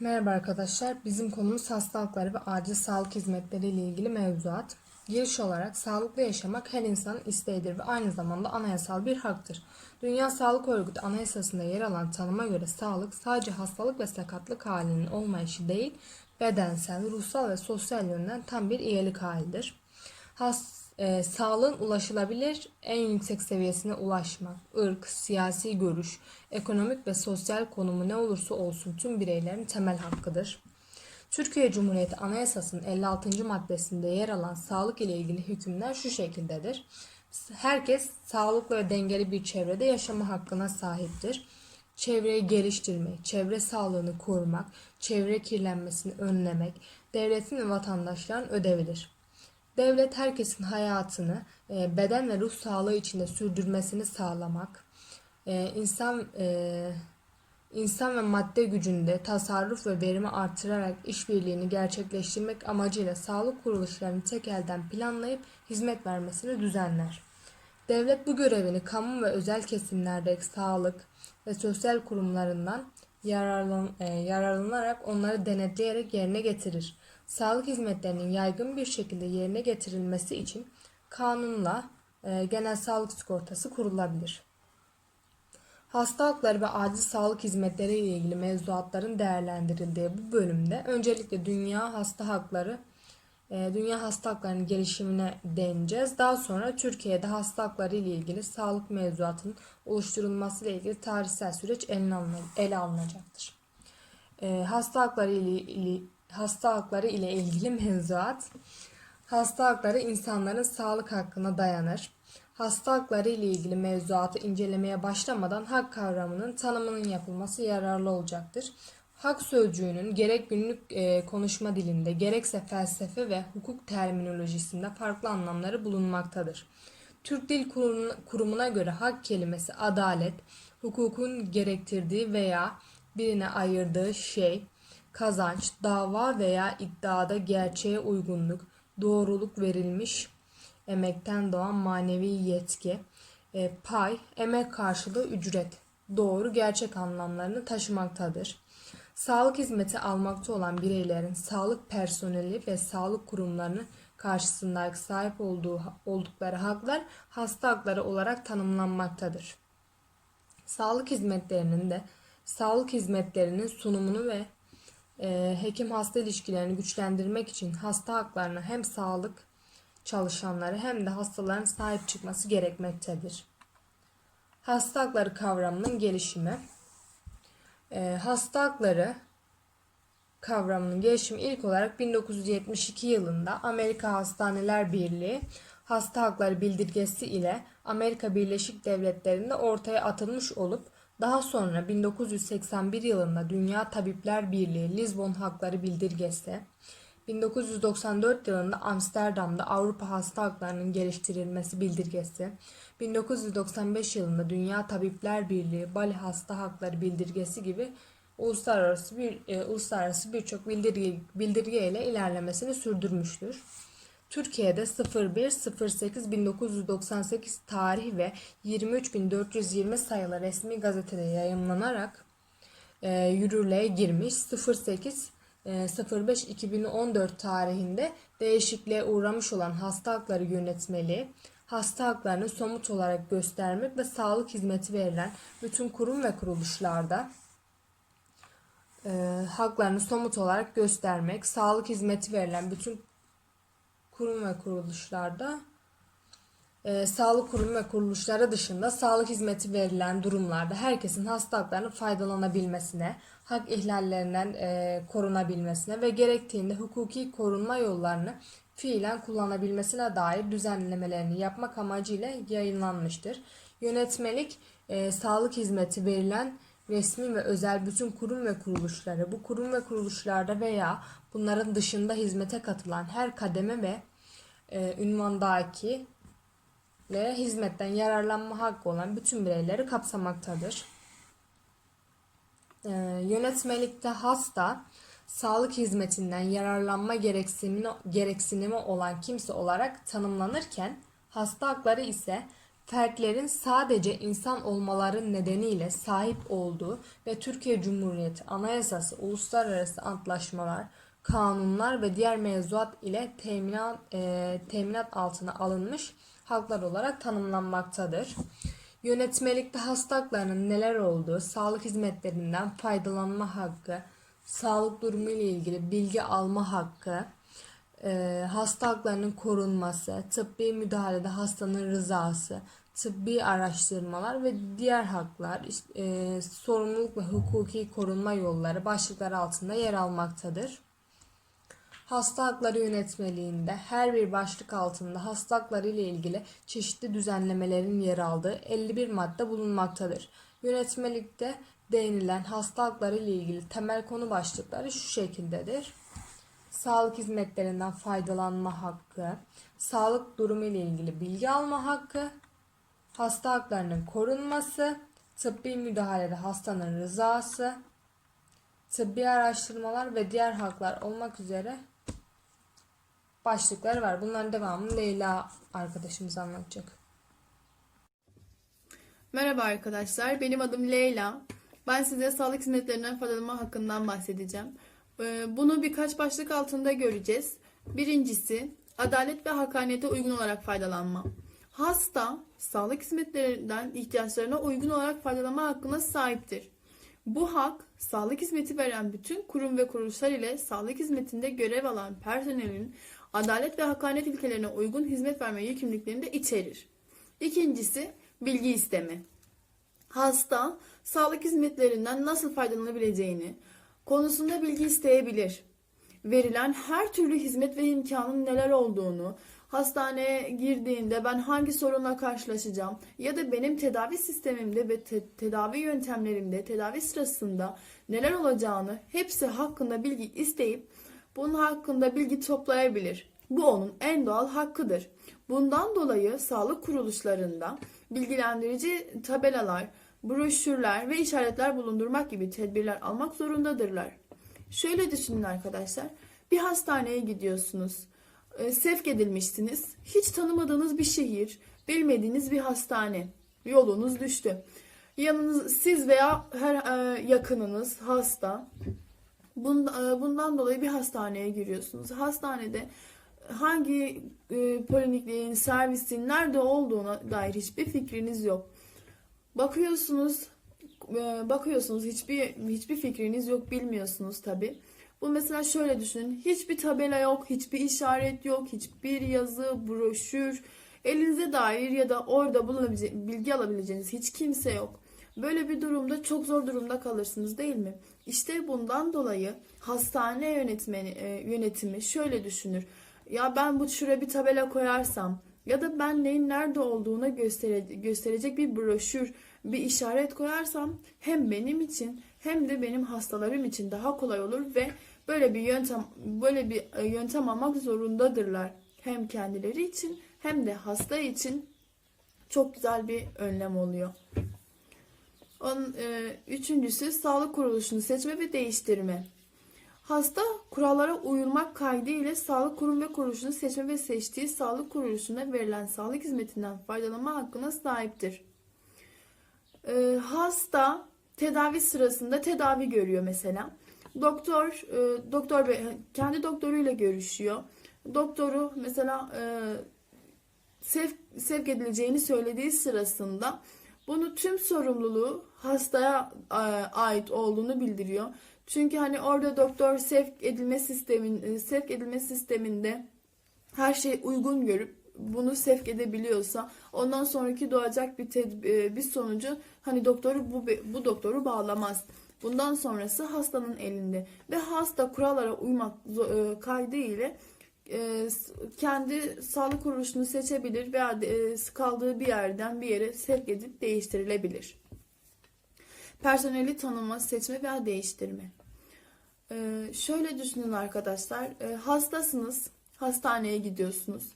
Merhaba arkadaşlar. Bizim konumuz hastalıkları ve acil sağlık hizmetleri ile ilgili mevzuat. Giriş olarak sağlıklı yaşamak her insanın isteğidir ve aynı zamanda anayasal bir haktır. Dünya Sağlık Örgütü anayasasında yer alan tanıma göre sağlık sadece hastalık ve sakatlık halinin olmayışı değil, bedensel, ruhsal ve sosyal yönden tam bir iyilik halidir. Has, e, sağlığın ulaşılabilir en yüksek seviyesine ulaşmak, ırk, siyasi görüş, ekonomik ve sosyal konumu ne olursa olsun tüm bireylerin temel hakkıdır. Türkiye Cumhuriyeti Anayasası'nın 56. maddesinde yer alan sağlık ile ilgili hükümler şu şekildedir. Herkes sağlıklı ve dengeli bir çevrede yaşama hakkına sahiptir. Çevreyi geliştirmek, çevre sağlığını korumak, çevre kirlenmesini önlemek devletin ve vatandaşların ödevidir. Devlet herkesin hayatını e, beden ve ruh sağlığı içinde sürdürmesini sağlamak, e, insan e, insan ve madde gücünde tasarruf ve verimi artırarak işbirliğini gerçekleştirmek amacıyla sağlık kuruluşlarını tek elden planlayıp hizmet vermesini düzenler. Devlet bu görevini kamu ve özel kesimlerdeki sağlık ve sosyal kurumlarından yararlan, e, yararlanarak onları denetleyerek yerine getirir. Sağlık hizmetlerinin yaygın bir şekilde yerine getirilmesi için kanunla e, genel sağlık sigortası kurulabilir. Hasta hakları ve acil sağlık hizmetleri ile ilgili mevzuatların değerlendirildiği bu bölümde öncelikle dünya hasta hakları dünya hasta gelişimine değineceğiz. Daha sonra Türkiye'de hasta hakları ile ilgili sağlık mevzuatının oluşturulması ile ilgili tarihsel süreç ele alınacaktır. E, hasta hakları ile hasta ile ilgili mevzuat hasta hakları insanların sağlık hakkına dayanır. Hasta hakları ile ilgili mevzuatı incelemeye başlamadan hak kavramının tanımının yapılması yararlı olacaktır. Hak sözcüğünün gerek günlük e, konuşma dilinde gerekse felsefe ve hukuk terminolojisinde farklı anlamları bulunmaktadır. Türk Dil Kurumu'na göre hak kelimesi adalet, hukukun gerektirdiği veya birine ayırdığı şey, kazanç, dava veya iddiada gerçeğe uygunluk, doğruluk verilmiş emekten doğan manevi yetki, e, pay, emek karşılığı ücret, doğru gerçek anlamlarını taşımaktadır. Sağlık hizmeti almakta olan bireylerin sağlık personeli ve sağlık kurumlarının karşısındaki sahip olduğu oldukları haklar hasta hakları olarak tanımlanmaktadır. Sağlık hizmetlerinin de sağlık hizmetlerinin sunumunu ve e, hekim hasta ilişkilerini güçlendirmek için hasta haklarına hem sağlık çalışanları hem de hastaların sahip çıkması gerekmektedir. Hasta hakları kavramının gelişimi e, hasta kavramının gelişimi ilk olarak 1972 yılında Amerika Hastaneler Birliği Hasta Hakları Bildirgesi ile Amerika Birleşik Devletleri'nde ortaya atılmış olup daha sonra 1981 yılında Dünya Tabipler Birliği Lizbon Hakları Bildirgesi, 1994 yılında Amsterdam'da Avrupa Hasta Haklarının Geliştirilmesi Bildirgesi, 1995 yılında Dünya Tabipler Birliği Bali Hasta Hakları Bildirgesi gibi uluslararası bir e, uluslararası birçok bildirge, bildirge ile ilerlemesini sürdürmüştür. Türkiye'de 01.08.1998 tarih ve 23.420 sayılı resmi gazetede yayımlanarak e, yürürlüğe girmiş 08 05-2014 tarihinde değişikliğe uğramış olan hasta hakları yönetmeliği, hasta haklarını somut olarak göstermek ve sağlık hizmeti verilen bütün kurum ve kuruluşlarda e, haklarını somut olarak göstermek, sağlık hizmeti verilen bütün kurum ve kuruluşlarda e, sağlık kurum ve kuruluşları dışında sağlık hizmeti verilen durumlarda herkesin hasta haklarının faydalanabilmesine, hak ihlallerinden e, korunabilmesine ve gerektiğinde hukuki korunma yollarını fiilen kullanabilmesine dair düzenlemelerini yapmak amacıyla yayınlanmıştır. Yönetmelik e, sağlık hizmeti verilen resmi ve özel bütün kurum ve kuruluşları, bu kurum ve kuruluşlarda veya bunların dışında hizmete katılan her kademe ve e, ünvandaki ve hizmetten yararlanma hakkı olan bütün bireyleri kapsamaktadır. Ee, yönetmelikte hasta sağlık hizmetinden yararlanma gereksinimi, gereksinimi olan kimse olarak tanımlanırken hasta hakları ise fertlerin sadece insan olmaları nedeniyle sahip olduğu ve Türkiye Cumhuriyeti Anayasası, uluslararası antlaşmalar, kanunlar ve diğer mevzuat ile teminat, e, teminat altına alınmış haklar olarak tanımlanmaktadır. Yönetmelikte hasta neler olduğu, sağlık hizmetlerinden faydalanma hakkı, sağlık durumu ile ilgili bilgi alma hakkı, e, korunması, tıbbi müdahalede hastanın rızası, tıbbi araştırmalar ve diğer haklar, e, sorumluluk ve hukuki korunma yolları başlıklar altında yer almaktadır. Hasta hakları yönetmeliğinde her bir başlık altında hasta hakları ile ilgili çeşitli düzenlemelerin yer aldığı 51 madde bulunmaktadır. Yönetmelikte değinilen hasta hakları ile ilgili temel konu başlıkları şu şekildedir. Sağlık hizmetlerinden faydalanma hakkı, sağlık durumu ile ilgili bilgi alma hakkı, hasta haklarının korunması, tıbbi müdahalede hastanın rızası, tıbbi araştırmalar ve diğer haklar olmak üzere başlıkları var. Bunların devamını Leyla arkadaşımız anlatacak. Merhaba arkadaşlar, benim adım Leyla. Ben size sağlık hizmetlerinden faydalanma hakkından bahsedeceğim. Ee, Bunu birkaç başlık altında göreceğiz. Birincisi, adalet ve hakkaniyete uygun olarak faydalanma. Hasta, sağlık hizmetlerinden ihtiyaçlarına uygun olarak faydalanma hakkına sahiptir. Bu hak, sağlık hizmeti veren bütün kurum ve kuruluşlar ile sağlık hizmetinde görev alan personelin adalet ve hakkaniyet ilkelerine uygun hizmet verme yükümlülüklerini de içerir. İkincisi, bilgi isteme. Hasta, sağlık hizmetlerinden nasıl faydalanabileceğini konusunda bilgi isteyebilir. Verilen her türlü hizmet ve imkanın neler olduğunu, hastaneye girdiğinde ben hangi sorunla karşılaşacağım ya da benim tedavi sistemimde ve te- tedavi yöntemlerimde, tedavi sırasında neler olacağını hepsi hakkında bilgi isteyip bunun hakkında bilgi toplayabilir. Bu onun en doğal hakkıdır. Bundan dolayı sağlık kuruluşlarında bilgilendirici tabelalar, broşürler ve işaretler bulundurmak gibi tedbirler almak zorundadırlar. Şöyle düşünün arkadaşlar. Bir hastaneye gidiyorsunuz. e, Sevk edilmişsiniz. Hiç tanımadığınız bir şehir, bilmediğiniz bir hastane. Yolunuz düştü. Yanınız siz veya her e, yakınınız hasta. E, Bundan dolayı bir hastaneye giriyorsunuz. Hastanede hangi e, polikliğin, servisin nerede olduğuna dair hiçbir fikriniz yok. Bakıyorsunuz, e, bakıyorsunuz hiçbir hiçbir fikriniz yok, bilmiyorsunuz tabi. Bu mesela şöyle düşünün. Hiçbir tabela yok, hiçbir işaret yok, hiçbir yazı, broşür, elinize dair ya da orada bulunabilecek, bilgi alabileceğiniz hiç kimse yok. Böyle bir durumda çok zor durumda kalırsınız değil mi? İşte bundan dolayı hastane yönetmeni e, yönetimi şöyle düşünür. Ya ben bu şuraya bir tabela koyarsam ya da ben neyin nerede olduğunu göstere, gösterecek bir broşür, bir işaret koyarsam hem benim için hem de benim hastalarım için daha kolay olur ve böyle bir yöntem böyle bir e, yöntem almak zorundadırlar. Hem kendileri için hem de hasta için çok güzel bir önlem oluyor. Onun, e, üçüncüsü sağlık kuruluşunu seçme ve değiştirme. Hasta kurallara uyulmak kaydı ile sağlık kurum ve kuruluşunu seçme ve seçtiği sağlık kuruluşuna verilen sağlık hizmetinden faydalanma hakkına sahiptir. E, hasta tedavi sırasında tedavi görüyor mesela. Doktor e, doktor bey kendi doktoruyla görüşüyor. Doktoru mesela e, sevk, sevk edileceğini söylediği sırasında bunu tüm sorumluluğu hastaya e, ait olduğunu bildiriyor. Çünkü hani orada doktor sevk edilme sistemin e, sevk edilme sisteminde her şey uygun görüp bunu sevk edebiliyorsa ondan sonraki doğacak bir e, bir sonucu hani doktoru bu bu doktoru bağlamaz. Bundan sonrası hastanın elinde ve hasta kurallara uymak kaydı ile e, kendi sağlık kuruluşunu seçebilir veya e, kaldığı bir yerden bir yere sevk edip değiştirilebilir. Personeli tanıma, seçme veya değiştirme. E, şöyle düşünün arkadaşlar. E, hastasınız, hastaneye gidiyorsunuz.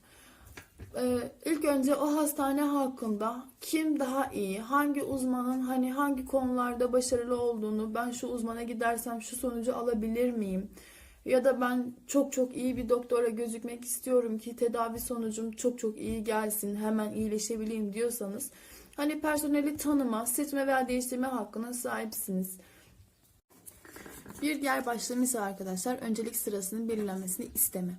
E, ilk önce o hastane hakkında kim daha iyi, hangi uzmanın hani hangi konularda başarılı olduğunu, ben şu uzmana gidersem şu sonucu alabilir miyim? Ya da ben çok çok iyi bir doktora gözükmek istiyorum ki tedavi sonucum çok çok iyi gelsin, hemen iyileşebileyim diyorsanız hani personeli tanıma, seçme veya değiştirme hakkına sahipsiniz. Bir diğer başlığım ise arkadaşlar öncelik sırasının belirlenmesini isteme.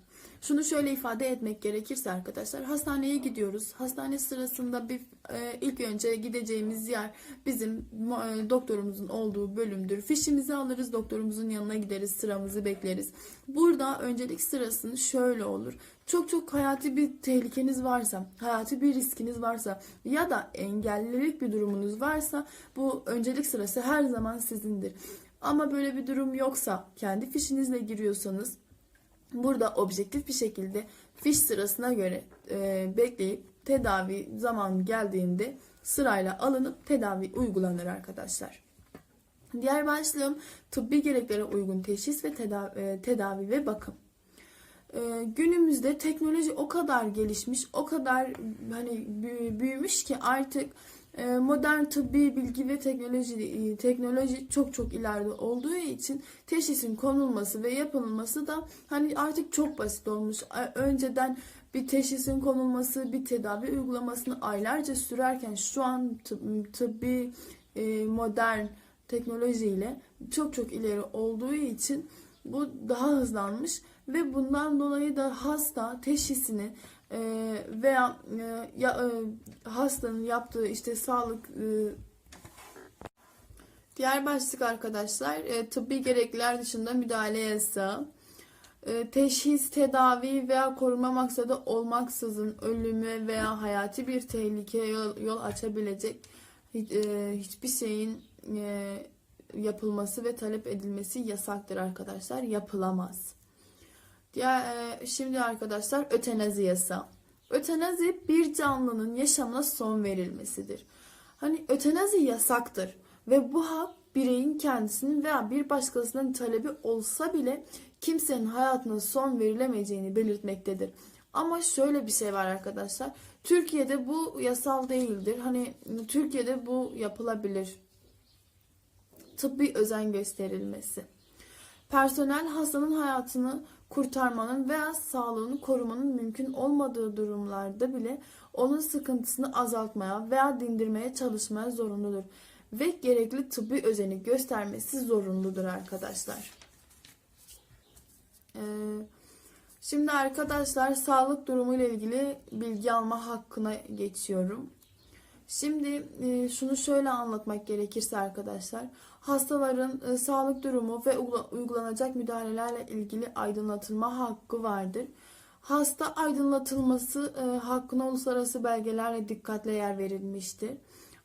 Şunu şöyle ifade etmek gerekirse arkadaşlar hastaneye gidiyoruz. Hastane sırasında bir e, ilk önce gideceğimiz yer bizim e, doktorumuzun olduğu bölümdür. Fişimizi alırız, doktorumuzun yanına gideriz, sıramızı bekleriz. Burada öncelik sırasını şöyle olur. Çok çok hayati bir tehlikeniz varsa, hayati bir riskiniz varsa ya da engellilik bir durumunuz varsa bu öncelik sırası her zaman sizindir. Ama böyle bir durum yoksa kendi fişinizle giriyorsanız burada objektif bir şekilde fiş sırasına göre e, bekleyip tedavi zamanı geldiğinde sırayla alınıp tedavi uygulanır arkadaşlar. Diğer başlığım tıbbi gereklere uygun teşhis ve tedavi, e, tedavi ve bakım. E, günümüzde teknoloji o kadar gelişmiş, o kadar hani büyü- büyümüş ki artık modern tıbbi bilgi ve teknoloji e, teknoloji çok çok ileride olduğu için teşhisin konulması ve yapılması da hani artık çok basit olmuş. Önceden bir teşhisin konulması, bir tedavi uygulamasını aylarca sürerken şu an tıb- tıbbi e, modern teknolojiyle çok çok ileri olduğu için bu daha hızlanmış ve bundan dolayı da hasta teşhisini e, veya e, ya, e, hastanın yaptığı işte sağlık e, diğer başlık arkadaşlar tıbbi gerekliler dışında müdahale yasağı. Teşhis, tedavi veya koruma maksadı olmaksızın ölüme veya hayati bir tehlikeye yol, yol açabilecek hi- hiçbir şeyin yapılması ve talep edilmesi yasaktır arkadaşlar. Yapılamaz. Diğer, e, şimdi arkadaşlar ötenazi yasağı. Ötenazi bir canlının yaşamına son verilmesidir. Hani ötenazi yasaktır ve bu hak bireyin kendisinin veya bir başkasının talebi olsa bile kimsenin hayatına son verilemeyeceğini belirtmektedir. Ama şöyle bir şey var arkadaşlar. Türkiye'de bu yasal değildir. Hani Türkiye'de bu yapılabilir. Tıbbi özen gösterilmesi. Personel hastanın hayatını kurtarmanın veya sağlığını korumanın mümkün olmadığı durumlarda bile onun sıkıntısını azaltmaya veya dindirmeye çalışmaya zorunludur ve gerekli tıbbi özeni göstermesi zorunludur arkadaşlar. Ee, şimdi arkadaşlar sağlık durumu ile ilgili bilgi alma hakkına geçiyorum. Şimdi e, şunu şöyle anlatmak gerekirse arkadaşlar, hastaların e, sağlık durumu ve uygula- uygulanacak müdahalelerle ilgili aydınlatılma hakkı vardır. Hasta aydınlatılması e, hakkına uluslararası belgelerle dikkatle yer verilmiştir.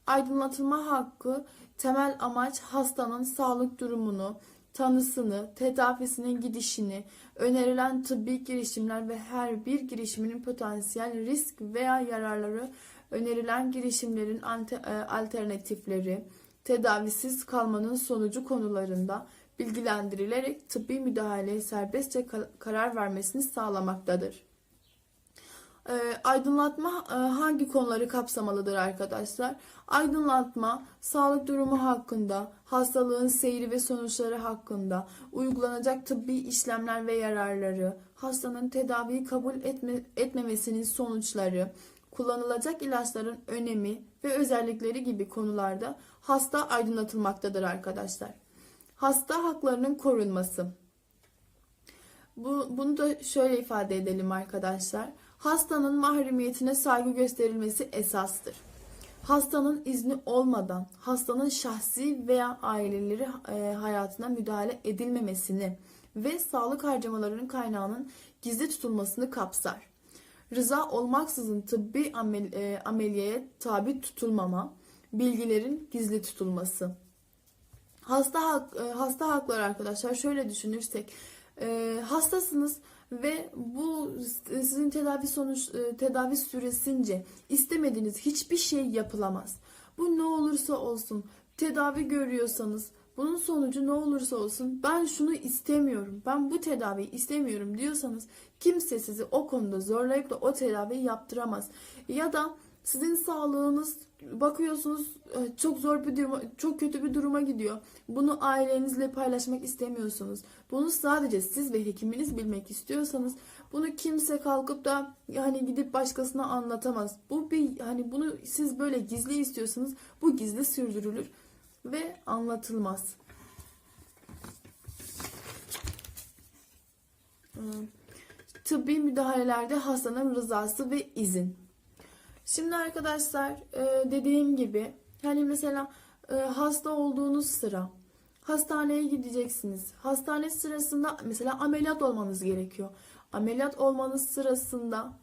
Aydınlatılma hakkı temel amaç hastanın sağlık durumunu, tanısını, tedavisinin gidişini, önerilen tıbbi girişimler ve her bir girişiminin potansiyel risk veya yararları, önerilen girişimlerin e, alternatifleri, tedavisiz kalmanın sonucu konularında bilgilendirilerek tıbbi müdahaleye serbestçe ka- karar vermesini sağlamaktadır. E, aydınlatma e, hangi konuları kapsamalıdır arkadaşlar? Aydınlatma, sağlık durumu hakkında, hastalığın seyri ve sonuçları hakkında, uygulanacak tıbbi işlemler ve yararları, hastanın tedaviyi kabul etme, etmemesinin sonuçları, kullanılacak ilaçların önemi ve özellikleri gibi konularda hasta aydınlatılmaktadır arkadaşlar. Hasta haklarının korunması. Bu, bunu da şöyle ifade edelim arkadaşlar. Hastanın mahremiyetine saygı gösterilmesi esastır. Hastanın izni olmadan hastanın şahsi veya aileleri e, hayatına müdahale edilmemesini ve sağlık harcamalarının kaynağının gizli tutulmasını kapsar. Rıza olmaksızın tıbbi amel, e, ameliyeye tabi tutulmama, bilgilerin gizli tutulması. Hasta hak, e, hasta hakları arkadaşlar şöyle düşünürsek e, hastasınız ve bu sizin tedavi sonuç e, tedavi süresince istemediğiniz hiçbir şey yapılamaz. Bu ne olursa olsun tedavi görüyorsanız bunun sonucu ne olursa olsun ben şunu istemiyorum. Ben bu tedaviyi istemiyorum diyorsanız kimse sizi o konuda zorlayıp da o tedaviyi yaptıramaz. Ya da Sizin sağlığınız bakıyorsunuz e, çok zor bir duruma, çok kötü bir duruma gidiyor. Bunu ailenizle paylaşmak istemiyorsunuz. Bunu sadece siz ve hekiminiz bilmek istiyorsanız bunu kimse kalkıp da yani gidip başkasına anlatamaz. Bu bir hani bunu siz böyle gizli istiyorsanız bu gizli sürdürülür ve anlatılmaz. Hmm. Tıbbi müdahalelerde hastanın rızası ve izin. Şimdi arkadaşlar e, dediğim gibi hani mesela e, hasta olduğunuz sıra hastaneye gideceksiniz. Hastane sırasında mesela ameliyat olmanız gerekiyor. Ameliyat olmanız sırasında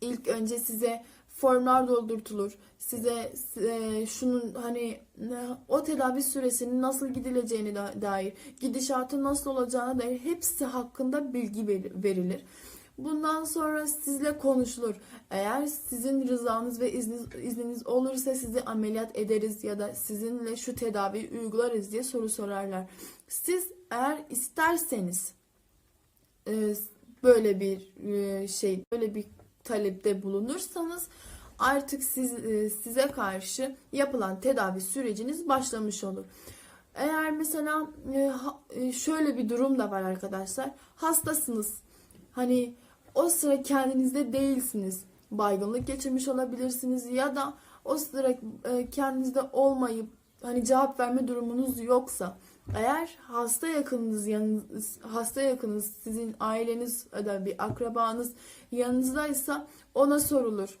ilk önce size formlar doldurtulur. Size e, şunun hani o tedavi süresinin nasıl gidileceğine da- dair, gidişatın nasıl olacağına dair hepsi hakkında bilgi ver- verilir. Bundan sonra sizle konuşulur. Eğer sizin rızanız ve izniniz, izniniz olursa sizi ameliyat ederiz ya da sizinle şu tedaviyi uygularız diye soru sorarlar. Siz eğer isterseniz e, böyle bir e, şey, böyle bir talepte bulunursanız artık siz e, size karşı yapılan tedavi süreciniz başlamış olur. Eğer mesela e, e, şöyle bir durum da var arkadaşlar. Hastasınız. Hani o sıra kendinizde değilsiniz. Baygınlık geçirmiş olabilirsiniz ya da o sıra kendinizde olmayıp hani cevap verme durumunuz yoksa eğer hasta yakınınız yanınız hasta yakınınız sizin aileniz ya da bir akrabanız yanınızdaysa ona sorulur.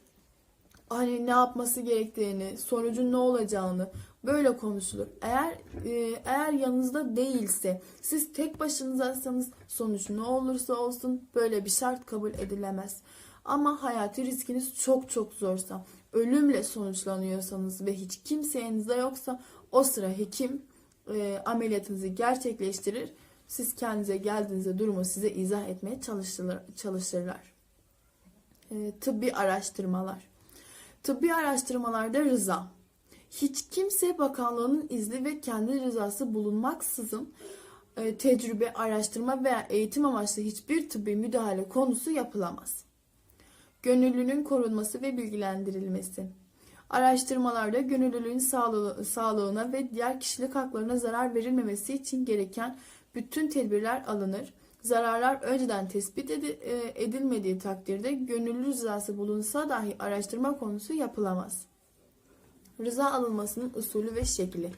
Hani ne yapması gerektiğini, sonucun ne olacağını böyle konuşulur. Eğer e, eğer yanınızda değilse, siz tek başınızaysanız sonuç ne olursa olsun böyle bir şart kabul edilemez. Ama hayati riskiniz çok çok zorsa, ölümle sonuçlanıyorsanız ve hiç kimse yanınızda yoksa o sıra hekim e, ameliyatınızı gerçekleştirir. Siz kendinize geldiğinizde durumu size izah etmeye çalışırlar. çalışırlar. E, tıbbi araştırmalar. Tıbbi araştırmalarda rıza. Hiç kimse bakanlığının izni ve kendi rızası bulunmaksızın e, tecrübe, araştırma veya eğitim amaçlı hiçbir tıbbi müdahale konusu yapılamaz. Gönüllünün korunması ve bilgilendirilmesi. Araştırmalarda gönüllülüğün sağlığı, sağlığına ve diğer kişilik haklarına zarar verilmemesi için gereken bütün tedbirler alınır. Zararlar önceden tespit e, edilmediği takdirde gönüllü rızası bulunsa dahi araştırma konusu yapılamaz. Rıza alınmasının usulü ve şekli.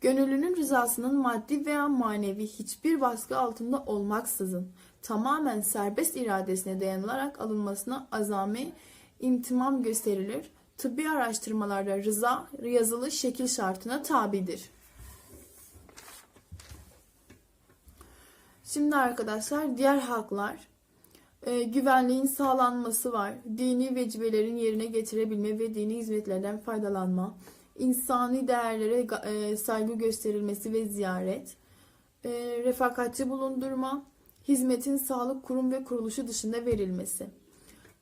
Gönüllünün rızasının maddi veya manevi hiçbir baskı altında olmaksızın tamamen serbest iradesine dayanılarak alınmasına azami imtimam gösterilir. Tıbbi araştırmalarda rıza yazılı şekil şartına tabidir. Şimdi arkadaşlar diğer haklar e, güvenliğin sağlanması var. Dini vecibelerin yerine getirebilme ve dini hizmetlerden faydalanma. insani değerlere e, saygı gösterilmesi ve ziyaret. E, refakatçi bulundurma. Hizmetin sağlık kurum ve kuruluşu dışında verilmesi.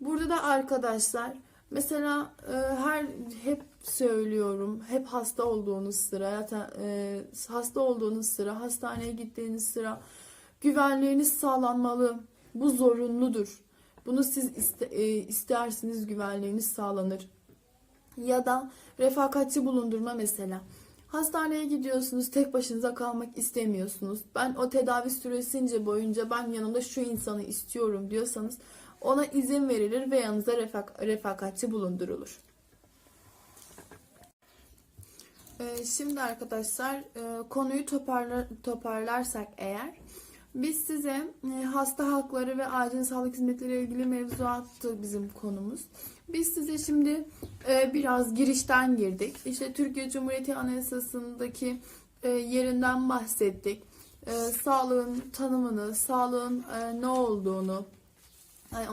Burada da arkadaşlar mesela e, her hep söylüyorum hep hasta olduğunuz sıra e, hasta olduğunuz sıra hastaneye gittiğiniz sıra güvenliğiniz sağlanmalı. Bu zorunludur. Bunu siz iste, e, istersiniz güvenliğiniz sağlanır. Ya da refakatçi bulundurma mesela. Hastaneye gidiyorsunuz, tek başınıza kalmak istemiyorsunuz. Ben o tedavi süresince boyunca ben yanımda şu insanı istiyorum diyorsanız ona izin verilir ve yanınıza refak, refakatçi bulundurulur. Ee, şimdi arkadaşlar e, konuyu toparlar, toparlarsak eğer biz size e, hasta hakları ve acil sağlık hizmetleri ilgili mevzuattı bizim konumuz. Biz size şimdi e, biraz girişten girdik. İşte Türkiye Cumhuriyeti Anayasası'ndaki e, yerinden bahsettik. Sağlığın tanımını, sağlığın ne olduğunu,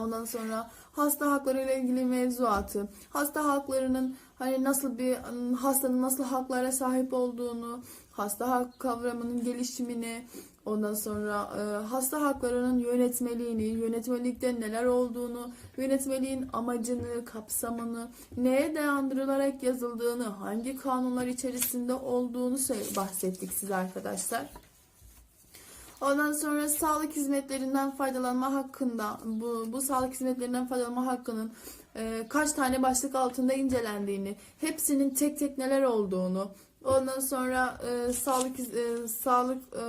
ondan sonra hasta hakları ile ilgili mevzuatı, hasta haklarının hani nasıl bir hastanın nasıl haklara sahip olduğunu, hasta hak kavramının gelişimini, ondan sonra e, hasta haklarının yönetmeliğini, yönetmelikte neler olduğunu, yönetmeliğin amacını, kapsamını, neye dayandırılarak yazıldığını, hangi kanunlar içerisinde olduğunu bahsettik size arkadaşlar. Ondan sonra sağlık hizmetlerinden faydalanma hakkında bu, bu sağlık hizmetlerinden faydalanma hakkının e, kaç tane başlık altında incelendiğini, hepsinin tek tek neler olduğunu, ondan sonra e, sağlık e, sağlık e,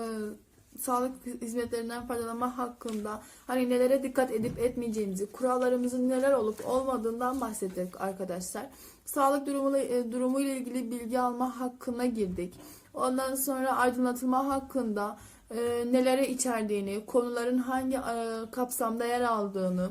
sağlık hizmetlerinden faydalanma hakkında hani nelere dikkat edip etmeyeceğimizi, kurallarımızın neler olup olmadığından bahsettik arkadaşlar. Sağlık durumu e, durumu ile ilgili bilgi alma hakkına girdik. Ondan sonra aydınlatılma hakkında e, nelere içerdiğini, konuların hangi e, kapsamda yer aldığını,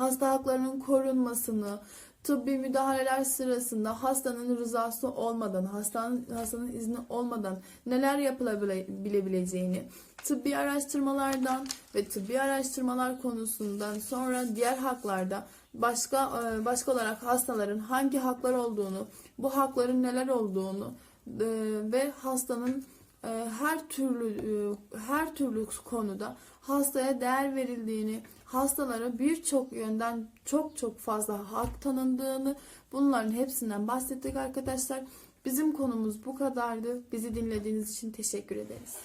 hasta haklarının korunmasını, tıbbi müdahaleler sırasında hastanın rızası olmadan, hastanın, hastanın izni olmadan neler yapılabileceğini, tıbbi araştırmalardan ve tıbbi araştırmalar konusundan sonra diğer haklarda başka e, başka olarak hastaların hangi haklar olduğunu, bu hakların neler olduğunu e, ve hastanın her türlü e, her türlü konuda hastaya değer verildiğini, hastalara birçok yönden çok çok fazla hak tanındığını bunların hepsinden bahsettik arkadaşlar. Bizim konumuz bu kadardı. Bizi dinlediğiniz için teşekkür ederiz.